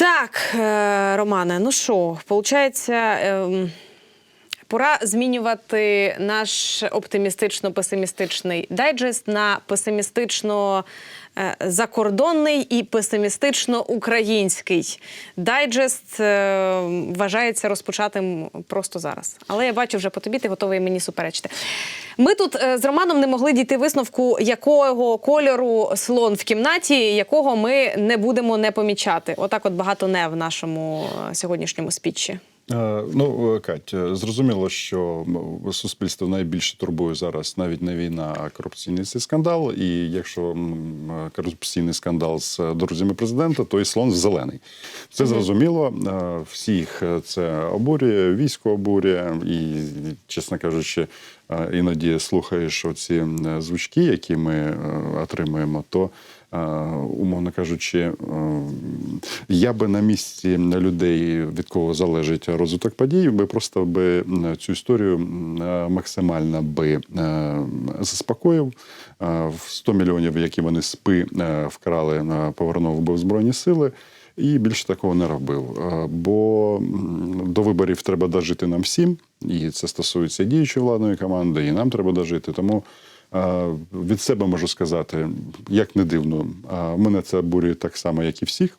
Так, е, Романе, ну що, виходить, пора змінювати наш оптимістично-песимістичний дайджест на песимістично е, закордонний і песимістично-український дайджест е, вважається розпочатим просто зараз. Але я бачу вже по тобі, ти готовий мені суперечити. Ми тут е, з Романом не могли дійти висновку, якого кольору слон в кімнаті, якого ми не будемо не помічати. Отак, от багато не в нашому сьогоднішньому спічі. Е, Ну, е, Кать, е, зрозуміло, що суспільство найбільше турбує зараз навіть не війна, а корупційний скандал. І якщо корупційний скандал з друзями президента, то і слон зелений. Це зрозуміло. Всіх це обурює, військо обурює, і, чесно кажучи, іноді слухаєш оці звучки, які ми отримуємо, то. Е, Умовно кажучи, е, я би на місці людей, від кого залежить розвиток подій, би просто би цю історію е, максимально би заспокоїв. В 100 мільйонів, які вони спи вкрали, повернув би в збройні сили. І більше такого не робив. Бо до виборів треба дожити нам всім, і це стосується діючої владної команди, і нам треба дожити. Тому від себе можу сказати, як не дивно, мене це обурює так само, як і всіх.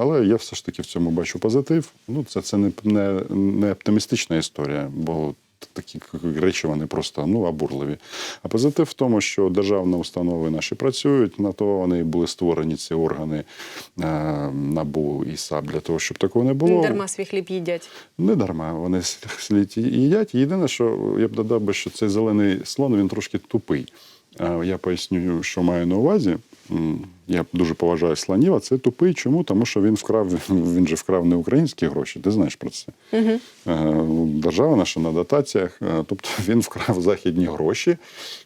Але я все ж таки в цьому бачу позитив. Ну, це, це не, не, не оптимістична історія, бо такі речі вони просто ну обурливі. А позитив в тому, що державні установи наші працюють, на то вони були створені ці органи е, НАБУ і САП для того, щоб такого не було. Не Дарма свій хліб їдять. Не дарма, вони слід їдять. Єдине, що я б додав би, що цей зелений слон він трошки тупий. Я поясню, що маю на увазі. Я дуже поважаю слонів, а це тупий. Чому? Тому що він вкрав, він же вкрав не українські гроші, ти знаєш про це. Е, Держава наша на дотаціях, е, тобто він вкрав західні гроші.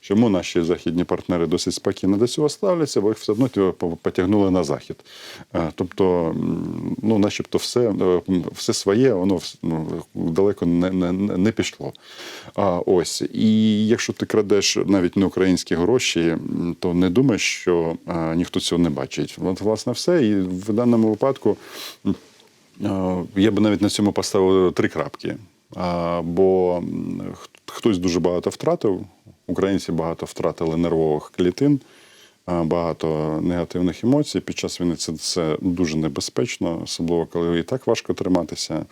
Чому наші західні партнери досить спокійно до цього ставляться, бо їх все одно потягнули на захід. Е, Тобто, ну, начебто, все, все своє, воно ну, далеко не, не, не пішло. А, ось. І якщо ти крадеш навіть не українські гроші, то не думай, що ніхто цього не бачить. От, власне, все. І в даному випадку я би навіть на цьому поставив три крапки. Бо хтось дуже багато втратив, українці багато втратили нервових клітин, багато негативних емоцій. Під час війни це, це дуже небезпечно, особливо коли і так важко триматися.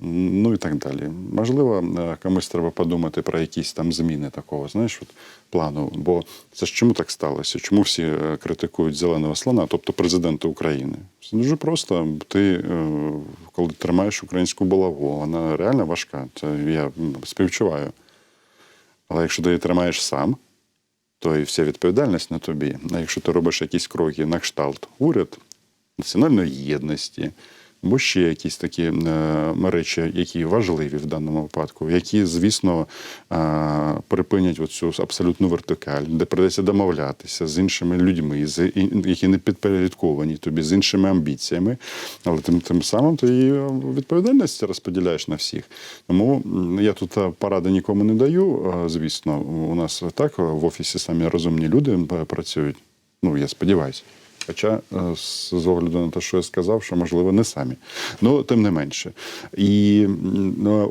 Ну і так далі. Можливо, е, комусь треба подумати про якісь там зміни такого, знаєш, от, плану. Бо це ж чому так сталося? Чому всі е, критикують зеленого слона, тобто президента України? Це дуже просто. Ти, е, коли тримаєш українську булаву, вона реально важка. Це я співчуваю. Але якщо ти її тримаєш сам, то і вся відповідальність на тобі. А якщо ти робиш якісь кроки на кшталт уряд, національної єдності, або ще якісь такі е, речі, які важливі в даному випадку, які, звісно, е, припинять оцю абсолютну вертикаль, де придеться домовлятися з іншими людьми, з, які не підпорядковані тобі, з іншими амбіціями, але тим, тим самим ти і відповідальність розподіляєш на всіх. Тому я тут е, поради нікому не даю. е, Звісно, у нас так в офісі самі розумні люди е, працюють. Ну, я сподіваюся. Хоча е, з огляду на те, що я сказав, що можливо не самі. Ну, тим не менше. І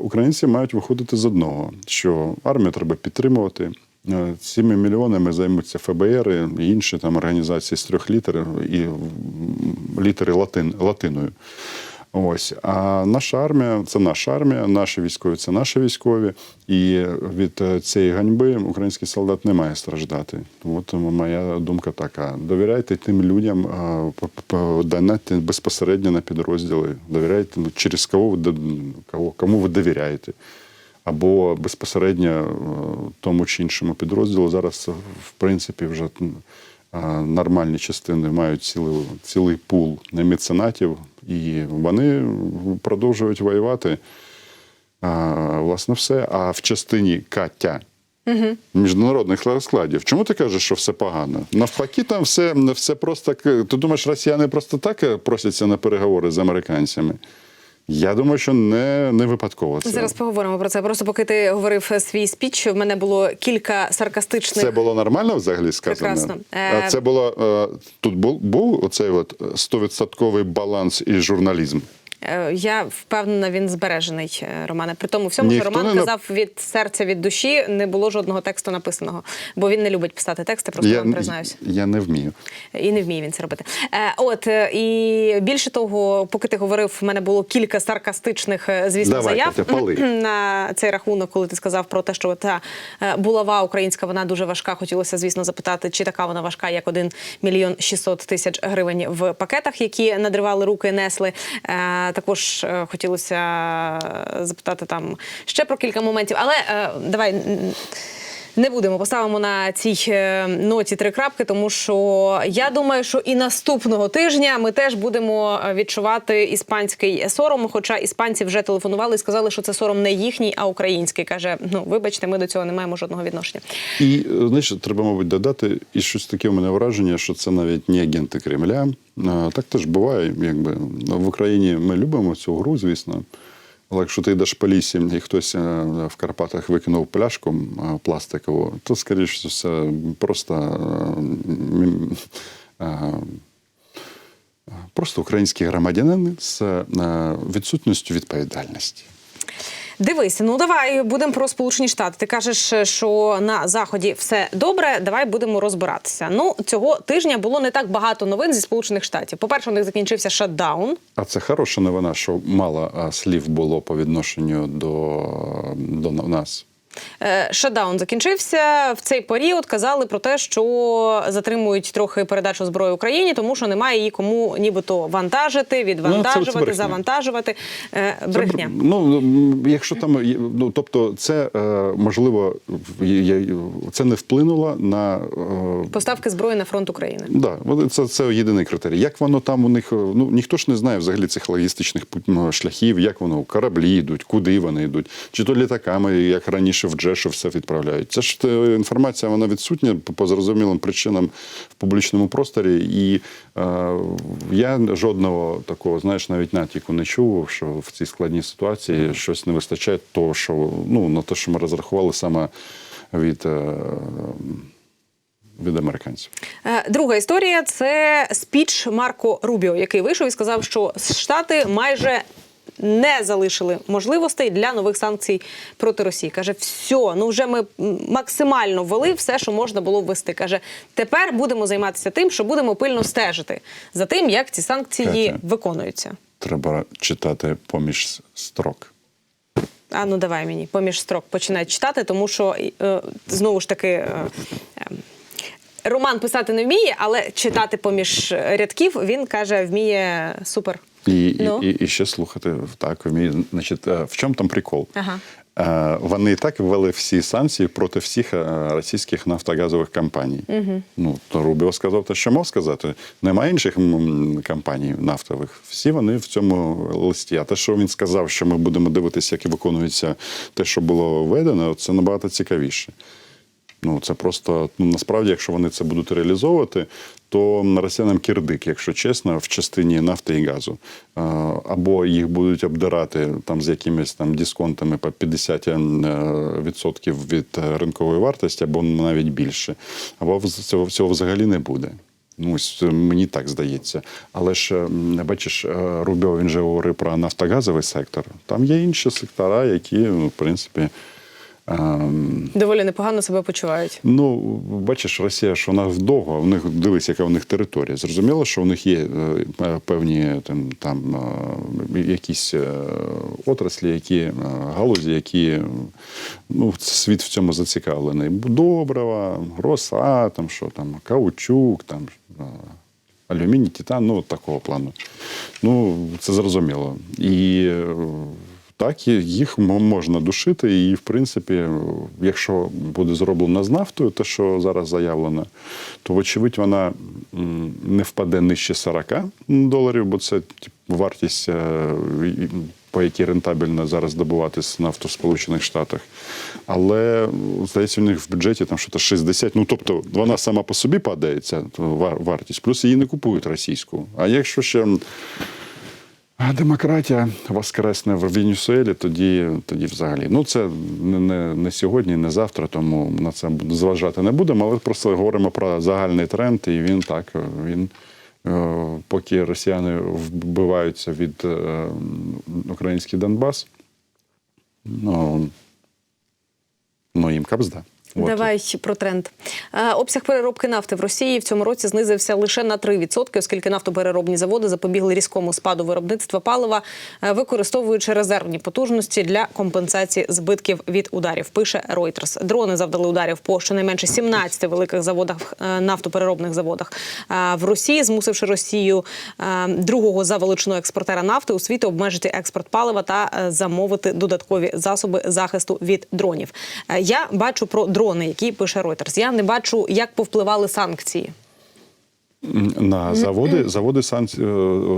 українці мають виходити з одного, що армію треба підтримувати. Е, Цими мільйонами займуться ФБР і інші там організації з трьох літер і літери латин, латиною. Ось, а наша армія це наша армія, наші військові це наші військові. І від е, цієї ганьби український солдат не має страждати. От моя думка така: довіряйте тим людям, донатьте безпосередньо на підрозділи. Довіряйте ну, через кого ви кого, кому ви довіряєте. Або безпосередньо е, тому чи іншому підрозділу. Зараз, в принципі, вже нормальні частини мають цілий, цілий пул меценатів, і вони продовжують воювати. А, власне, все. А в частині Катя міжнародних розкладів. Чому ти кажеш, що все погано? Навпаки, там все, все просто. Ти думаєш, росіяни просто так просяться на переговори з американцями? Я думаю, що не, не випадково це. Зараз поговоримо про це. Просто поки ти говорив свій спіч, в мене було кілька саркастичних. Це було нормально взагалі сказано? Прекрасно. А Е, це було е, тут був, був оцей от 100% баланс і журналізм. Е, Я впевнена, він збережений, е, Романе. При тому всьому, Ніхто що Роман не казав від серця, від душі, не було жодного тексту написаного, бо він не любить писати тексти, просто Я, вам признаюся. я не вмію. І не вміє він це робити. Е, от і більше того, поки ти говорив, в мене було кілька саркастичних, звісно, Давай, заяв Катя, пали. на цей рахунок, коли ти сказав про те, що та булава українська, вона дуже важка. Хотілося, звісно, запитати, чи така вона важка, як 1 мільйон 600 тисяч гривень в пакетах, які надривали руки, несли. Е, також е, хотілося запитати там ще про кілька моментів. Але е, давай. Не будемо поставимо на цій е, ноті три крапки, тому що я думаю, що і наступного тижня ми теж будемо е, відчувати іспанський сором. Хоча іспанці вже телефонували і сказали, що це сором не їхній, а український. каже: ну вибачте, ми до цього не маємо жодного відношення. І знаєш, треба, мабуть, додати, і щось таке у мене враження, що це навіть не агенти Кремля. Так теж буває, якби в Україні ми любимо цю гру, звісно. Але якщо ти йдеш по лісі і хтось е, в Карпатах викинув пляшку е, пластикову, то, скоріше, все, просто, е, просто український громадянин з відсутністю відповідальності. Дивись, ну давай будемо про Сполучені Штати. Ти кажеш, що на заході все добре. Давай будемо розбиратися. Ну цього тижня було не так багато новин зі Сполучених Штатів. По перше, у них закінчився шатдаун. А це хороша новина, що мало слів було по відношенню до, до нас. Е, Шатдаун закінчився в цей період. Казали про те, що затримують трохи передачу зброї Україні, тому що немає її кому нібито вантажити, відвантажувати, брехня. завантажувати. Е, Це, Брехня. бр- ну, якщо там, ну, тобто, це е, можливо, це не вплинуло на. е, Поставки зброї на фронт України. Да, це, це єдиний критерій. Як воно там у них, е, ну ніхто ж не знає взагалі цих логістичних ну, шляхів, як воно кораблі йдуть, куди вони йдуть, чи то літаками, як раніше в Джешу все відправляють. Це ж е, інформація, вона відсутня по- по зрозумілим причинам в публічному просторі. І е, я жодного такого, знаєш, навіть натяку не чув, що в цій складній ситуації щось не вистачає того, що ну на те, що ми розрахували саме від. е, від американців. Е, Друга історія це спіч Марко Рубіо, який вийшов і сказав, що Штати майже не залишили можливостей для нових санкцій проти Росії. Каже, все, ну вже ми максимально ввели все, що можна було ввести. Каже, тепер будемо займатися тим, що будемо пильно стежити за тим, як ці санкції Катя. виконуються. Треба читати поміж строк. А ну давай мені поміж строк починай читати, тому що е, знову ж таки. Е, е, Роман писати не вміє, але читати поміж рядків він каже, вміє супер. І, Ну? і, і ще слухати так. вміє. Значить, е, в чому там прикол? Ага. Е, Вони і так ввели всі санкції проти всіх е, російських нафтогазових компаній. Угу. Ну, то Рубіо сказав те, що мав сказати. Немає інших компаній нафтових. Всі вони в цьому листі. А те, що він сказав, що ми будемо дивитися, як виконується те, що було введено, це набагато цікавіше. Ну, це просто ну, насправді, якщо вони це будуть реалізовувати, то росіянам кирдик, якщо чесно, в частині нафти і газу. Або їх будуть обдирати там з якимись там дисконтами по 50 е, відсотків від е, ринкової вартості, або навіть більше. Або цього, цього взагалі не буде. Ну, е, мені так здається. Але ж бачиш, Рубьо він же говорив про нафтогазовий сектор. Там є інші сектора, які, ну, в принципі. Доволі непогано себе почувають. Ну, бачиш, Росія ж вона довго, в них дивись, яка в них територія. Зрозуміло, що у них є е, певні там, там е, якісь е, отраслі, які е, галузі, які ну, світ в цьому зацікавлений. Добрива, Росатом, що там, каучук, там. е, Алюміній, титан, ну такого плану. Ну, це зрозуміло. І е, так, їх можна душити, і, в принципі, якщо буде зроблено з нафтою, те, що зараз заявлено, то, вочевидь, вона не впаде нижче 40 доларів, бо це вартість, е, по якій рентабельно зараз добуватись нафту в Сполучених Штатах. Але, здається, у них в бюджеті там щось 60. Ну, тобто, вона сама по собі падає, ця вартість, плюс її не купують російську. А якщо ще. Демократія воскресне в Венесуелі, тоді, тоді взагалі. Ну, це не, не, не сьогодні, не завтра, тому на це зважати не будемо, але просто говоримо про загальний тренд, і він так, він. е, Поки росіяни вбиваються від е, український Донбас, ну, ну їм капзда. Давай про тренд. Е, Обсяг переробки нафти в Росії в цьому році знизився лише на 3%, оскільки нафтопереробні заводи запобігли різкому спаду виробництва палива, е, використовуючи резервні потужності для компенсації збитків від ударів. Пише Reuters. Дрони завдали ударів по щонайменше 17 великих заводах е, нафтопереробних заводах в Росії, змусивши Росію другого за величиною експортера нафти у світу обмежити експорт палива та замовити додаткові засоби захисту від дронів. Я бачу про дрони, які пише Reuters. Я не бачу, як повпливали санкції. На заводи, заводи санкції,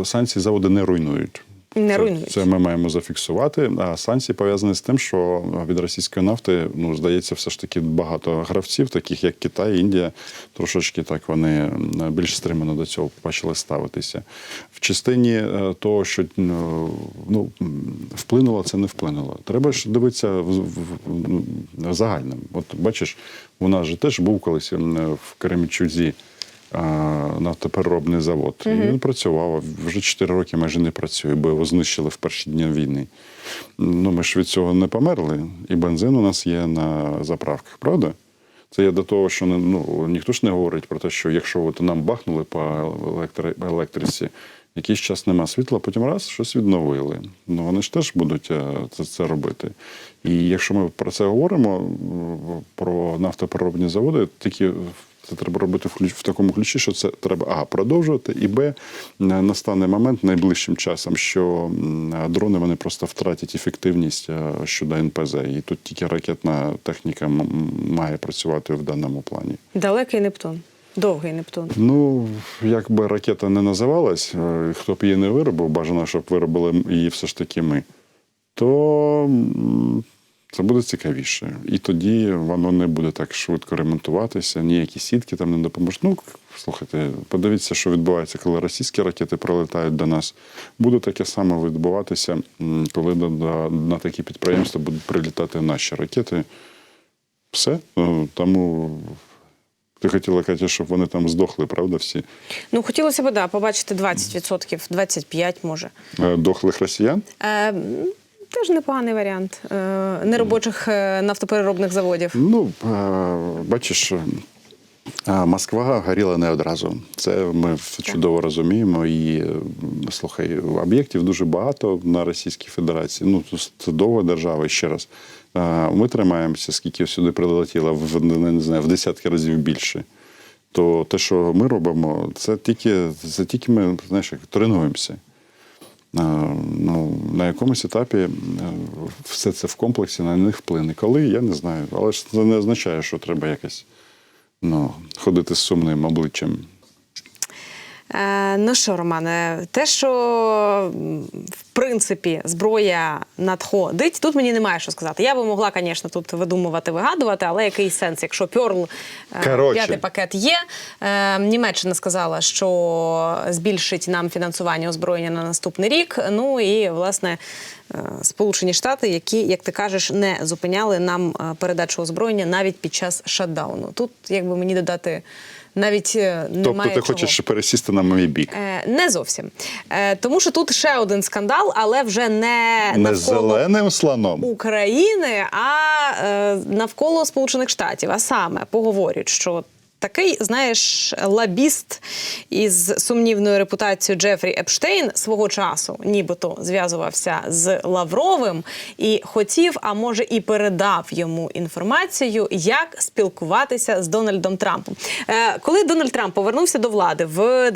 е, санкції заводи не руйнують. Не це, руйнують. Це ми маємо зафіксувати. А санкції пов'язані з тим, що від російської нафти, ну здається, все ж таки багато гравців, таких як Китай, Індія, трошечки так вони більш стримано до цього почали ставитися. В частині е, того, що ну, ну, вплинуло, це не вплинуло. Треба ж дивитися в, в, в, в загальному. От бачиш, у нас же теж був колись в Кремічузі нафтопереробний завод. І він працював, вже 4 роки майже не працює, бо його знищили в перші дні війни. Ну, ми ж від цього не померли, і бензин у нас є на заправках, правда? Це я до того, що не- ну, ніхто ж не говорить про те, що якщо от нам бахнули по електри, електриці, якийсь час нема світла, потім раз щось відновили. Ну вони ж теж будуть е, це, це робити. І якщо ми про це говоримо, про нафтопереробні заводи, тільки це треба робити в, такому ключі, що це треба А продовжувати, і Б настане момент найближчим часом, що дрони вони просто втратять ефективність е, щодо НПЗ. І тут тільки ракетна техніка має працювати в даному плані. Далекий Нептун, довгий Нептун. Ну, як би ракета не називалась, е, хто б її не виробив, бажано, щоб виробили її все ж таки ми, то це буде цікавіше. І тоді воно не буде так швидко ремонтуватися, ніякі сітки там не допоможуть. Ну, слухайте, подивіться, що відбувається, коли російські ракети прилетають до нас. Буде таке саме відбуватися, коли на такі підприємства будуть прилітати наші ракети. Все. Ну, Тому ти хотіла, Катя, щоб вони там здохли, правда, всі? Ну хотілося б да, побачити 20%, 25% може. Е, Дохлих росіян? Е, теж непоганий варіант е, неробочих е, нафтопереробних заводів. Ну, е, бачиш, Москва горіла не одразу. Це ми чудово розуміємо. І слухай, об'єктів дуже багато на Російській Федерації. Ну, це держава, ще раз. Ми тримаємося, скільки сюди прилетіло, в не знаю, в десятки разів більше. То те, що ми робимо, це тільки, це тільки ми знаєш, тренуємося. Е, ну, на якомусь етапі е, все це в комплексі на них вплине. Коли, я не знаю. Але ж це не означає, що треба якось ну, ходити з сумним обличчям. Е, ну що, Романе, те, що в принципі зброя надходить, тут мені немає що сказати. Я би могла, звісно, тут видумувати, вигадувати, але який сенс, якщо Пьорл е, п'ятий пакет є. Е, Німеччина сказала, що збільшить нам фінансування озброєння на наступний рік. Ну і власне. Е, Сполучені Штати, які, як ти кажеш, не зупиняли нам е, передачу озброєння навіть під час шатдауну. Тут, якби мені додати, навіть е, немає тобто ти чого. хочеш пересісти на мій бік. Е, Не зовсім. Е, Тому що тут ще один скандал, але вже не, Не зеленим слоном. України, а е, навколо Сполучених Штатів. А саме поговорять, що. Такий, знаєш, лабіст із сумнівною репутацією Джефрі Епштейн свого часу, нібито зв'язувався з Лавровим і хотів, а може і передав йому інформацію, як спілкуватися з Дональдом Трампом. Е, коли Дональд Трамп повернувся до влади в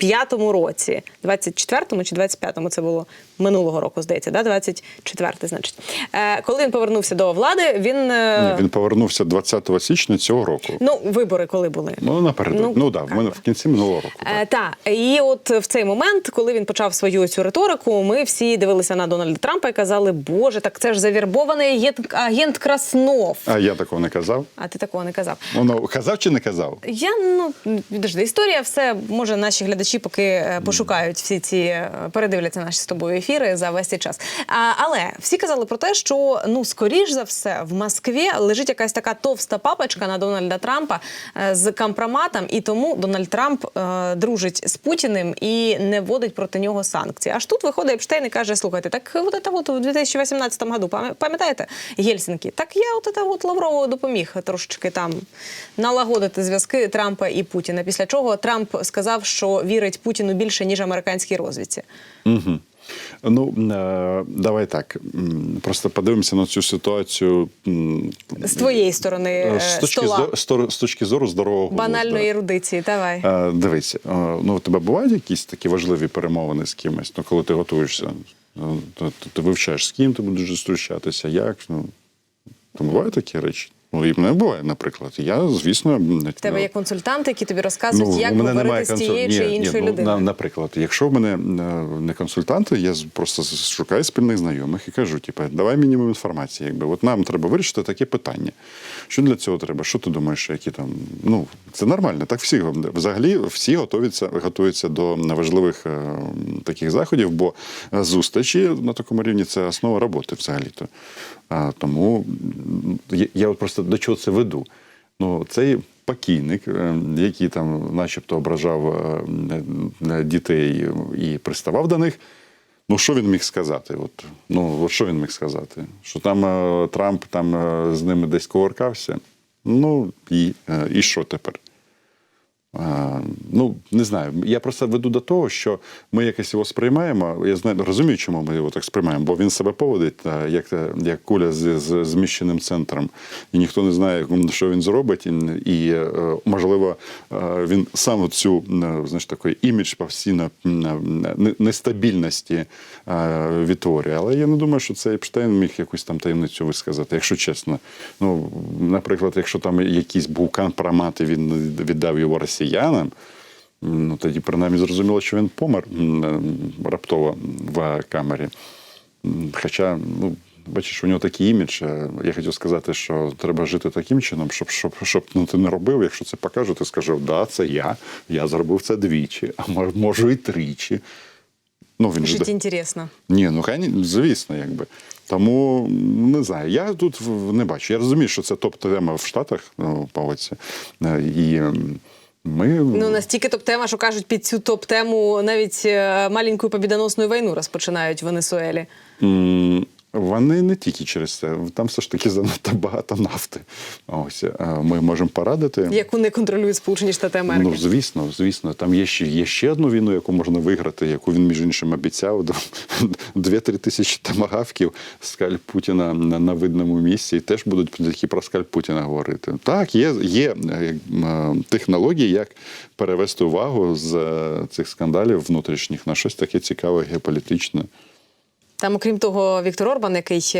25-му році, 24-му чи 25-му це було минулого року, здається, да? 24-й, значить. Е, коли він повернувся до влади, він. е, Ні, він повернувся 20 січня цього року. Ну, вибори коли були? Ну, напередодні. Ну, так, да, в мене в кінці минулого року. так. Е, та і от в цей момент, коли він почав свою цю риторику, ми всі дивилися на Дональда Трампа і казали: Боже, так це ж завірбований агент, агент Краснов. А я такого не казав. А ти такого не казав. Воно казав чи не казав? Я ну підожди, історія все може наші глядачі глядачі поки е, пошукають всі ці е, передивляться наші з тобою ефіри за весь цей час. А, але всі казали про те, що ну скоріш за все в Москві лежить якась така товста папочка на Дональда Трампа е, з компроматом, і тому Дональд Трамп е, дружить з Путіним і не вводить проти нього санкції. Аж тут виходить Епштейн і каже: слухайте, так от это от у 2018 году, пам'я- пам'ятаєте Єльсінкі? Так я от это от Лаврову допоміг трошечки там налагодити зв'язки Трампа і Путіна. Після чого Трамп сказав, що вірить Путіну більше ніж американській розвідці. Угу. Ну, е, давай так. Просто подивимося на цю ситуацію З твоєї сторони е, з точки, стола зору, з точки зору здорового банальної ерудиції. Давай. Е, Дивись, е, ну у тебе бувають якісь такі важливі перемовини з кимось, ну коли ти готуєшся, то ти вивчаєш, з ким ти будеш зустрічатися, як. Ну, то бувають такі речі. Ну, і мене буває, наприклад. Я, звісно, В тебе є консультанти, які тобі розказують, як Ну, мене говорити з консуль- тією Ні, чи ні, іншою ну, людиною. на- Наприклад, якщо в мене е, не консультанти, я просто шукаю спільних знайомих і кажу: типу, давай мінімум інформації. Якби от нам треба вирішити таке питання. Що для цього треба? Що ти думаєш, які там. Ну, це нормально. Так всі взагалі всі готуються, готуються до важливих е, таких заходів, бо е, зустрічі на такому рівні це основа роботи взагалі-то. А, тому я, я просто до чого це веду. Ну, цей покійник, е, який там, начебто, ображав е, е, дітей і приставав до них. Ну, що він міг сказати? От, ну, от що він міг сказати? Що там Трамп там з ними десь коверкався? Ну, і, і що тепер? Ну, не знаю. Я просто веду до того, що ми якось його сприймаємо. Я знаю, розумію, чому ми його так сприймаємо, бо він себе поводить як, як куля з, з зміщеним центром, і ніхто не знає, що він зробить. І, е, можливо, е, він сам цю знаєш, такий імідж постійно нестабільності відтворює. Але я не думаю, що цей Епштейн міг якусь там таємницю висказати, якщо чесно. Ну, наприклад, якщо там якийсь був компромат, і він віддав його росіянам. Ну, тоді принаймні зрозуміло, що він помер раптово в камері. Хоча, ну, бачиш, у нього такий імідж. е, Я хотів сказати, що треба жити таким чином, щоб, щоб, щоб ну, ти не робив. Якщо це покажу, ти скажеш, да, це я. Я зробив це двічі, а мож- можу і тричі. Ну, він ж Життя інтересно. ні, ну хай звісно, якби. Тому не знаю. Я тут не бачу. Я розумію, що це топ-тема в Штатах ну, по оці. Е, І ми Ну настільки топ-тема, що кажуть, під цю топ-тему навіть е, маленьку побідоносну війну розпочинають в Венесуелі. М, Вони не тільки через це, там все ж таки занадто багато нафти. Ось е, ми можемо порадити. яку не контролюють Сполучені Штати Америки. Ну, звісно, звісно, там є ще, є ще одну війну, яку можна виграти, яку він, між іншим, обіцяв. Дві-три тисячі тамагавків скальп Путіна на, на видному місці, і теж будуть тільки про скальп Путіна говорити. Так, є, є е, е, технології, як перевести увагу з цих скандалів внутрішніх на щось таке цікаве, геополітичне. Там, окрім того, Віктор Орбан, який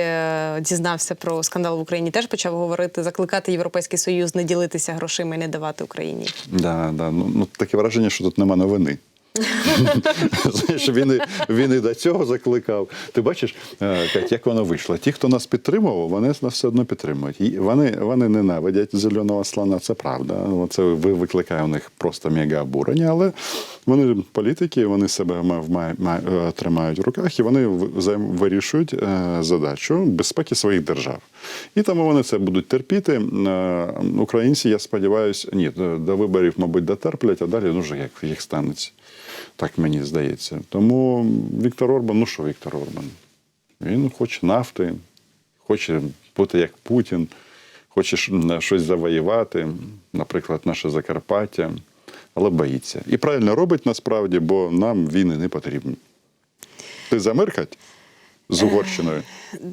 дізнався про скандал в Україні, теж почав говорити, закликати Європейський Союз не ділитися грошима і не давати Україні. Да, да. Ну, ну, таке враження, що тут нема новини. Знаєш, він і, він і до цього закликав. Ти бачиш, е, Кать, як воно вийшло? Ті, хто нас підтримував, вони нас все одно підтримують. І вони, вони ненавидять зеленого слона, це правда. Це викликає у них просто мега обурення, але вони політики, вони себе е, тримають в руках і вони вирішують е, задачу безпеки своїх держав. І тому вони це будуть терпіти. Е, Українці, я сподіваюся, ні, до, виборів, мабуть, дотерплять, а далі ну вже як їх станеться. Так мені здається. Тому Віктор Орбан, ну що Віктор Орбан? Він хоче нафти, хоче бути як Путін, хоче щось завоювати, наприклад, наше Закарпаття, але боїться. І правильно робить насправді, бо нам війни не потрібні. Ти за мир, Кать? З Угорщиною?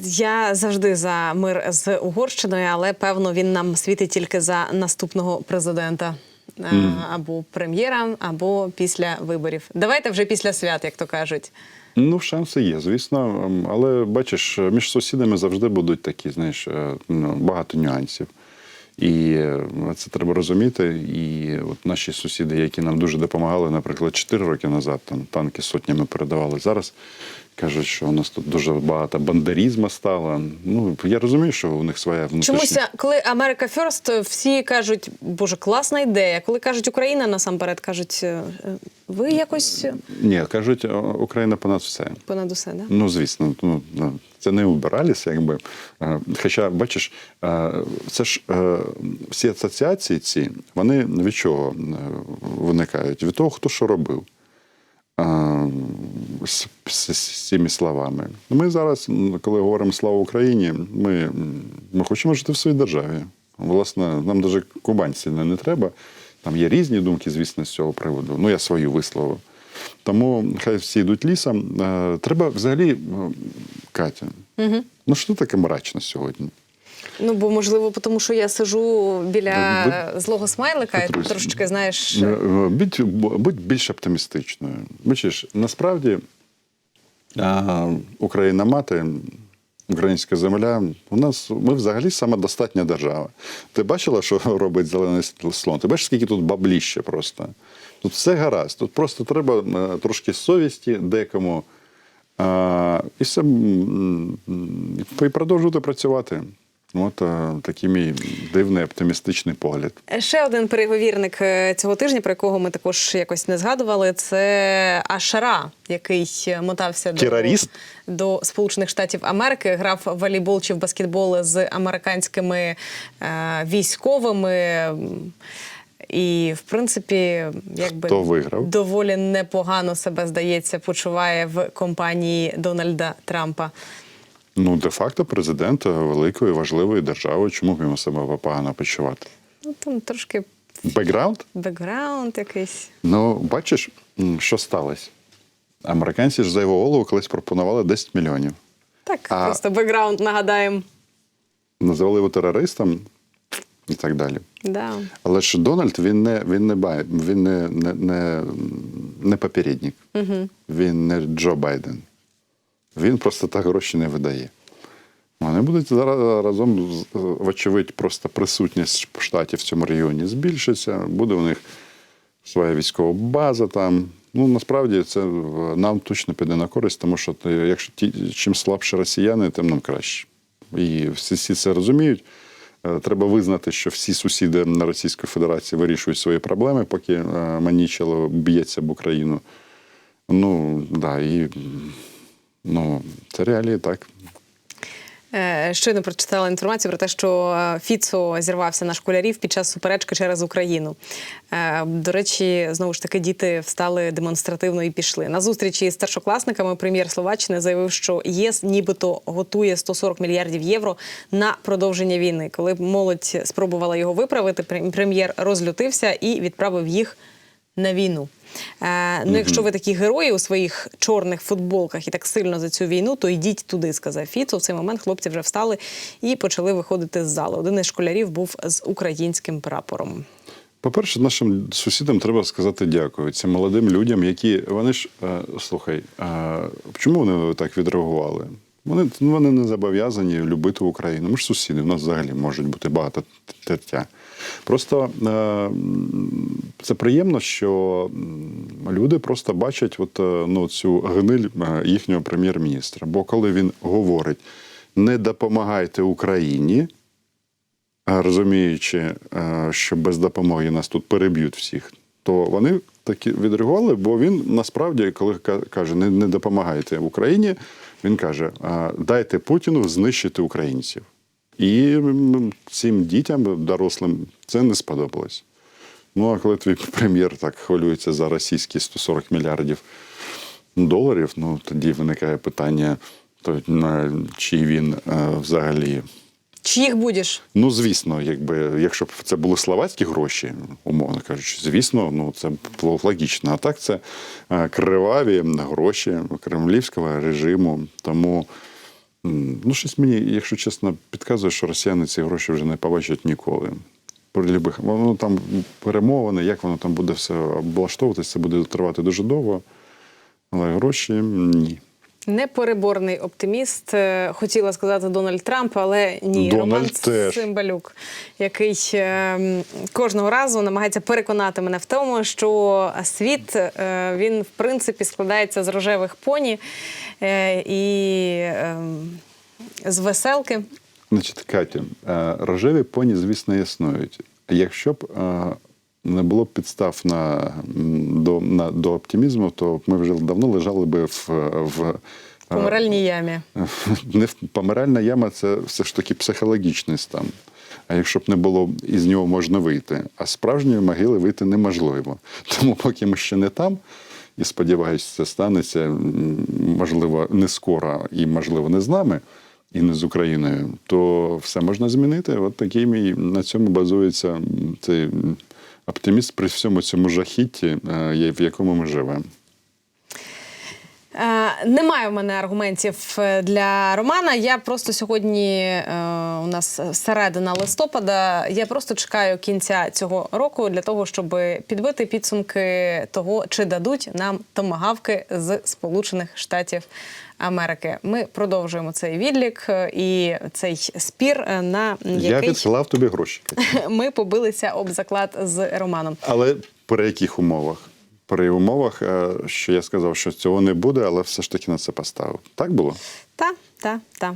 Я завжди за мир з Угорщиною, але певно він нам світить тільки за наступного президента. е, Або прем'єра, або після виборів. Давайте вже після свят, як то кажуть. Ну, шанси є, звісно. Ем, Але бачиш, між сусідами завжди будуть такі, знаєш, е, ну, багато нюансів. І е, це треба розуміти. І от наші сусіди, які нам дуже допомагали, наприклад, 4 роки назад, там танки сотнями передавали. Зараз Кажуть, що у нас тут дуже багато бандерізму стало. Ну я розумію, що у них своя внутрішня. Чомусь, коли Америка Ферст, всі кажуть, боже, класна ідея. Коли кажуть Україна насамперед, кажуть, е, е, ви якось Ні, кажуть, Україна понад все. понад усе, да? Ну, звісно, ну, ну, це не убиралися, якби. Е, Хоча, бачиш, е, це ж е, всі асоціації ці, вони від чого е, виникають? Від того, хто що робив. З, з, з цими словами. Ми зараз, коли говоримо слава Україні, ми, ми хочемо жити в своїй державі. Власне, нам навіть Кубань сильно не треба. Там є різні думки, звісно, з цього приводу. Ну, я свою висловив. Тому хай всі йдуть лісом. Е, Треба взагалі, е, Катя, угу. ну що таке мрачно сьогодні? Ну, бо можливо, тому що я сижу біля Ну, злого смайлика, і трошечки, знаєш, е, Будь, будь більш оптимістичною. Бачиш, насправді а, Україна мати, українська земля, у нас ми взагалі самодостатня держава. Ти бачила, що робить зелений слон? Ти бачиш, скільки тут бабліще просто. Тут все гаразд. Тут просто треба е, трошки совісті декому. А, і все і продовжувати працювати. От а, такий мій дивний оптимістичний погляд. Ще один переговірник е, цього тижня, про якого ми також якось не згадували, це Ашара, який мотався до, до Сполучених Штатів Америки, грав в волейбол чи в баскетбол з американськими е, військовими. І, в принципі, якби Хто виграв? доволі непогано себе здається, почуває в компанії Дональда Трампа. Ну, де-факто президент великої важливої держави. Чому б йому себе погано почувати? Ну там трошки Бекграунд? бекграунд якийсь. Ну, бачиш, що сталося? Американці ж за його голову колись пропонували 10 мільйонів. Так, А- просто бекграунд нагадаємо. Називали його терористом і так далі. Да. Але ж Дональд він не він не бай, він не, не, не, не попередник. Угу. Він не Джо Байден. Він просто так гроші не видає. Вони будуть зараз разом, з- вочевидь, просто присутність штатів в цьому регіоні збільшиться. Буде у них своя військова база там. Ну, насправді це нам точно піде на користь, тому що ти, якщо ті, чим слабше росіяни, тим нам краще. І всі, всі це розуміють. Е, Треба визнати, що всі сусіди на Російської Федерації вирішують свої проблеми, поки е, Манічело б'ється об Україну. Ну, да, і ну, це реалії так. Е, Щойно прочитала інформацію про те, що е, Фіцо зірвався на школярів під час суперечки через Україну. Е, До речі, знову ж таки, діти встали демонстративно і пішли. На зустрічі з старшокласниками прем'єр Словаччини заявив, що ЄС нібито готує 140 мільярдів євро на продовження війни. Коли молодь спробувала його виправити, прем- прем'єр розлютився і відправив їх на війну. Е, ну, якщо ви такі герої у своїх чорних футболках і так сильно за цю війну, то йдіть туди, сказав Фіцо. В цей момент хлопці вже встали і почали виходити з залу. Один із школярів був з українським прапором. По-перше, нашим сусідам треба сказати дякую. Цим молодим людям, які вони ж е, слухай, е, чому вони так відреагували? Вони, вони не зобов'язані любити Україну. Ми ж сусіди, у нас взагалі можуть бути багато тертя. Просто е, це приємно, що люди просто бачать от, е, ну, цю гниль е, їхнього прем'єр-міністра. Бо коли він говорить не допомагайте Україні, розуміючи, що без допомоги нас тут переб'ють всіх, то вони таки відреагували, бо він насправді, коли ка- каже, не, не допомагайте Україні, він каже: дайте Путіну знищити українців. І цим дітям, дорослим, це не сподобалось. Ну, а коли твій прем'єр так хвилюється за російські 140 мільярдів доларів, ну тоді виникає питання, то, чи він е, взагалі Чиїх будеш? Ну, звісно, якби якщо б це були словацькі гроші, умовно кажучи, звісно, ну це було логічно. А так це е, криваві гроші кремлівського режиму. Тому ну, щось мені, якщо чесно, підказує, що росіяни ці гроші вже не побачать ніколи. При любих воно там перемовини, як воно там буде все облаштовуватися, це буде тривати дуже довго. Але гроші ні. Непереборний оптиміст. Е, Хотіла сказати Дональд Трамп, але ні, Дональд Роман теж. Цимбалюк, який е, кожного разу намагається переконати мене в тому, що світ е, він в принципі складається з рожевих поні е, і е, з веселки. Значить, Катя, рожеві поні, звісно, існують. Якщо б не було б підстав на, до, на, до оптимізму, то ми вже давно лежали би в, в е, Помиральній ямі. не в- помиральна яма це все ж таки психологічний стан. А якщо б не було, із нього можна вийти. А з справжньої могили вийти неможливо. Тому поки ми ще не там, і сподіваюся, це станеться, можливо, не скоро і, можливо, не з нами, і не з Україною, то все можна змінити. От такий мій на цьому базується цей оптиміст при всьому цьому жахітті, е, в якому ми живемо. Е, Немає в мене аргументів е, для Романа. Я просто сьогодні е, у нас середина листопада. Я просто чекаю кінця цього року для того, щоб підбити підсумки того, чи дадуть нам томагавки з Сполучених Штатів Америки. Ми продовжуємо цей відлік і цей спір, на Я який відсилав тобі гроші. Ми побилися об заклад з Романом. Але при яких умовах? При умовах, е, що я сказав, що цього не буде, але все ж таки на це поставив. Так було? Та, та, та.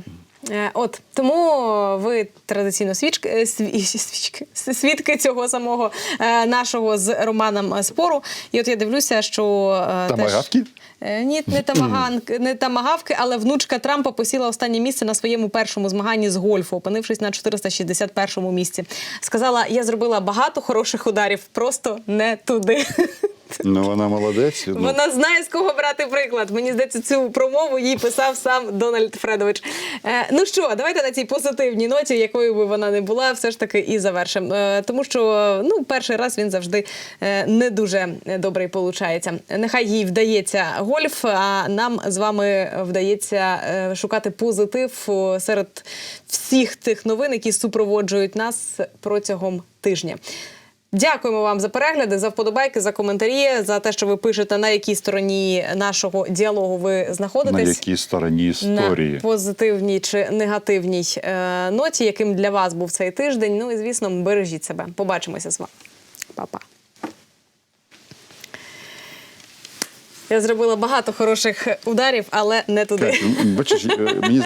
Е, От тому ви традиційно свічки, е, свічки, свідки цього самого нашого з Романом спору. І от я дивлюся, що та? Теж... Е, Ні, не тамаганки, не тамагавки, але внучка Трампа посіла останнє місце на своєму першому змаганні з гольфу, опинившись на 461-му місці. Сказала: я зробила багато хороших ударів, просто не туди. Ну, вона молодець. Ну, Вона знає, з кого брати приклад. Мені здається, цю промову їй писав сам Дональд Фредович. Е, ну що, давайте на цій позитивній ноті, якою би вона не була, все ж таки і завершимо. Е, тому що ну, перший раз він завжди е, не дуже добрий получається. Нехай їй вдається гольф, а нам з вами вдається е, шукати позитив серед всіх тих новин, які супроводжують нас протягом тижня. Дякуємо вам за перегляди, за вподобайки, за коментарі, за те, що ви пишете, на якій стороні нашого діалогу ви на знаходитесь. якій стороні історії? На позитивній чи негативній е, ноті, яким для вас був цей тиждень. Ну і звісно, бережіть себе. Побачимося з вами. Па-па. Я зробила багато хороших ударів, але не туди. Так, бачиш, е, мені